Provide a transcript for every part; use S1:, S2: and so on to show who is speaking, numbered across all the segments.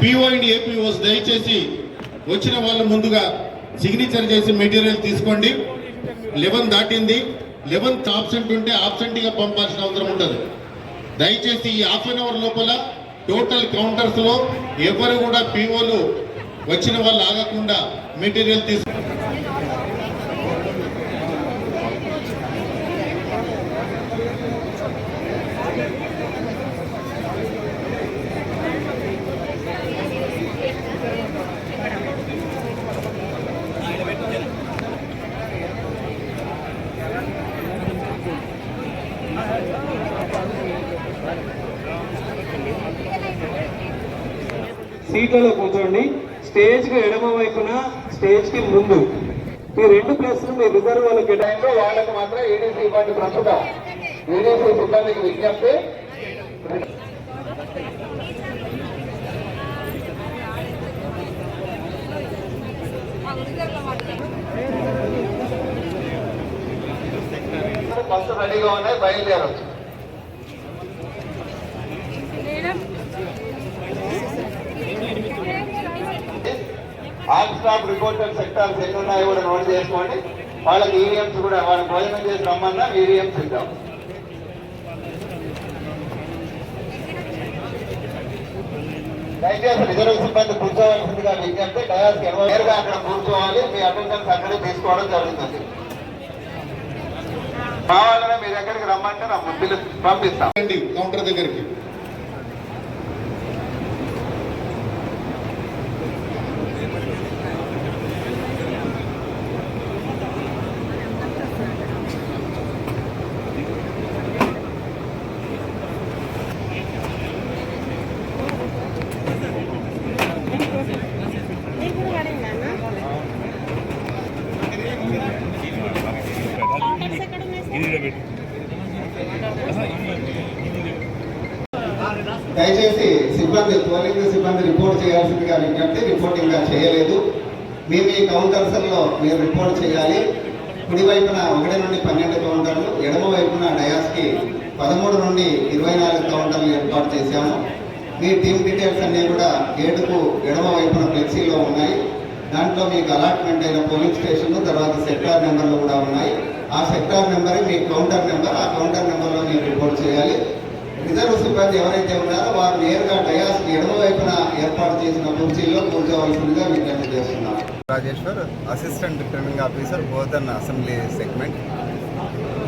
S1: PO and APOs దయచేసి వచ్చిన వాళ్ళు ముందుగా సిగ్నేచర్ చేసి మెటీరియల్ తీసుకోండి లెవెన్ దాటింది లెవెన్త్ ఆబ్సెంట్ ఉంటే ఆబ్సెంట్గా పంపాల్సిన అవసరం ఉంటుంది దయచేసి ఈ హాఫ్ అన్ అవర్ లోపల టోటల్ కౌంటర్స్లో ఎవరు కూడా పిఓలు వచ్చిన వాళ్ళు ఆగకుండా మెటీరియల్ తీసుకు
S2: సీట్లలో కూర్చోండి. స్టేజ్కి ఎడమ వైపున స్టేజ్కి ముందు. ఈ రెండు ప్లేసులు మీ రిజర్వ్ వాళ్ళకి కేటాయింపు వాళ్ళకి మాత్రం ఏడీసీ ఇవ్వండి ప్రస్తుతం. ఏడీసీ సిబ్బందికి విజ్ఞప్తి. బస్సు రెడీగా ఉన్నాయి బయలుదేరవచ్చు స్టాఫ్ రిపోర్టర్ సెక్టార్స్ ఎన్ని ఉన్నాయో కూడా నోట్ చేసుకోండి. వాళ్ళకి ఈవీఎంస్ కూడా వాళ్ళు భోజనం చేసి రమ్మన్నా ఈవీఎంస్ ఇద్దాం. దయచేసి రిజర్వ్ సిబ్బంది కూర్చోవలసిందిగా విజ్ఞప్తి. డయాస్ నేరుగా అక్కడ కూర్చోవాలి మీ అటెండెన్స్ అక్కడే తీసుకోవడం జరుగుతుంది. కావాలనే మీ దగ్గరికి రమ్మంటే రమ్మ. పిలు పంపిస్తాం.
S1: కౌంటర్ దగ్గరికి.
S3: దయచేసి సిబ్బంది పోలింగ్ సిబ్బంది రిపోర్ట్ చేయాల్సిందిగా విజ్ఞప్తి రిపోర్ట్ ఇంకా చేయలేదు. మీ మీ కౌంటర్స్లో మీరు రిపోర్ట్ చేయాలి. కుడి వైపున ఒకటి నుండి పన్నెండు కౌంటర్లు ఎడమ వైపున డయాస్కి పదమూడు నుండి ఇరవై నాలుగు కౌంటర్లు ఏర్పాటు చేశాము. మీ టీమ్ డీటెయిల్స్ అన్నీ కూడా గేటుకు ఎడమ వైపున ఫ్లెక్సీలో ఉన్నాయి. దాంట్లో మీకు అలాట్మెంట్ అయిన పోలింగ్ స్టేషన్లు తర్వాత సెక్టార్ నెంబర్లు కూడా ఉన్నాయి. ఆ సెక్టార్ నెంబరే మీ కౌంటర్ నెంబర్. ఆ కౌంటర్ నెంబర్లో మీరు రిపోర్ట్ చేయాలి. రిజర్వ్ సిబ్బంది ఎవరైతే ఉన్నారో వారు నేరుగా డయాస్ ఎడమ వైపున ఏర్పాటు చేసిన కుర్చీల్లో కూర్చోవలసిందిగా విజ్ఞప్తి చేస్తున్నాం.
S4: Rajeshwar assistant returning officer Bodhan assembly segment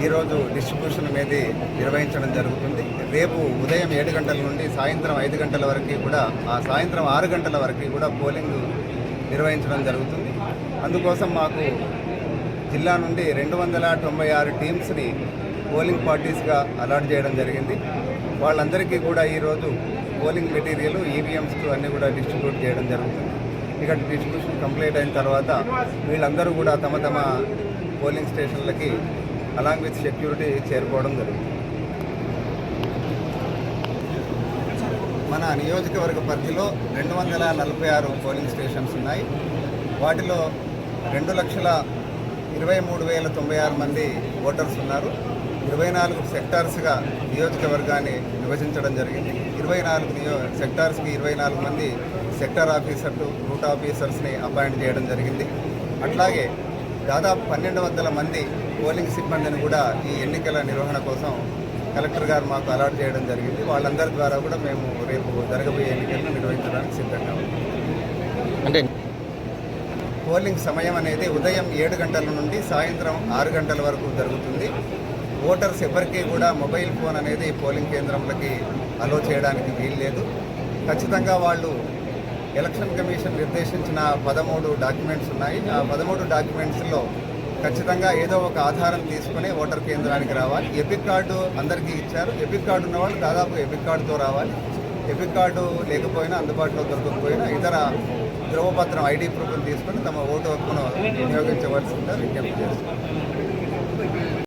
S4: ఈరోజు డిస్ట్రిబ్యూషన్ అనేది నిర్వహించడం జరుగుతుంది. రేపు ఉదయం ఏడు గంటల నుండి సాయంత్రం ఐదు గంటల వరకు కూడా ఆ సాయంత్రం ఆరు గంటల వరకు కూడా పోలింగ్ నిర్వహించడం జరుగుతుంది. అందుకోసం మాకు జిల్లా నుండి రెండు వందల తొంభై ఆరు టీమ్స్ని పోలింగ్ పార్టీస్గా అలాట్ చేయడం జరిగింది. వాళ్ళందరికీ కూడా ఈరోజు పోలింగ్ మెటీరియల్ ఈవీఎంస్ అన్నీ కూడా డిస్ట్రిబ్యూట్ చేయడం జరుగుతుంది. ఇక్కడ డిస్ట్రిబ్యూషన్ కంప్లీట్ అయిన తర్వాత వీళ్ళందరూ కూడా తమ తమ పోలింగ్ స్టేషన్లకి అలాంగ్ విత్ సెక్యూరిటీ చేరుకోవడం జరుగుతుంది. మన నియోజకవర్గ పరిధిలో రెండు వందల నలభై ఆరు పోలింగ్ స్టేషన్స్ ఉన్నాయి. వాటిలో రెండు లక్షల ఇరవై మూడు వేల తొంభై ఆరు మంది ఓటర్స్ ఉన్నారు. ఇరవై నాలుగు సెక్టార్స్గా నియోజకవర్గాన్ని విభజించడం జరిగింది. ఇరవై నాలుగు నియో సెక్టార్స్కి ఇరవై నాలుగు మంది సెక్టార్ ఆఫీసర్లు రూట్ ఆఫీసర్స్ని అపాయింట్ చేయడం జరిగింది. అట్లాగే దాదాపు పన్నెండు వందల మంది పోలింగ్ సిబ్బందిని కూడా ఈ ఎన్నికల నిర్వహణ కోసం కలెక్టర్ గారు మాకు అలాట్ చేయడం జరిగింది. వాళ్ళందరి ద్వారా కూడా మేము రేపు జరగబోయే ఎన్నికలను నిర్వహించడానికి సిద్ధంగా ఉన్నాం.
S5: అంటే
S4: పోలింగ్ సమయం అనేది ఉదయం ఏడు గంటల నుండి సాయంత్రం ఆరు గంటల వరకు జరుగుతుంది. ఓటర్స్ ఎవరికీ కూడా మొబైల్ ఫోన్ అనేది పోలింగ్ కేంద్రంలోకి అలో చేయడానికి వీలు లేదు. ఖచ్చితంగా వాళ్ళు ఎలక్షన్ కమిషన్ నిర్దేశించిన పదమూడు డాక్యుమెంట్స్ ఉన్నాయి. ఆ పదమూడు డాక్యుమెంట్స్లో ఖచ్చితంగా ఏదో ఒక ఆధారం తీసుకుని ఓటర్ కేంద్రానికి రావాలి. ఎపిక్ కార్డు అందరికీ ఇచ్చారు. ఎపిక్ కార్డు ఉన్నవాళ్ళు దాదాపు ఎపిక్ కార్డుతో రావాలి. ఎపిక్ కార్డు లేకపోయినా అందుబాటులో దొరకకపోయినా ఇతర ధ్రువపత్రం ఐడి ప్రూఫ్ని తీసుకొని తమ ఓటు హక్కును వినియోగించవలసిందిగా విజ్ఞప్తి చేస్తున్నారు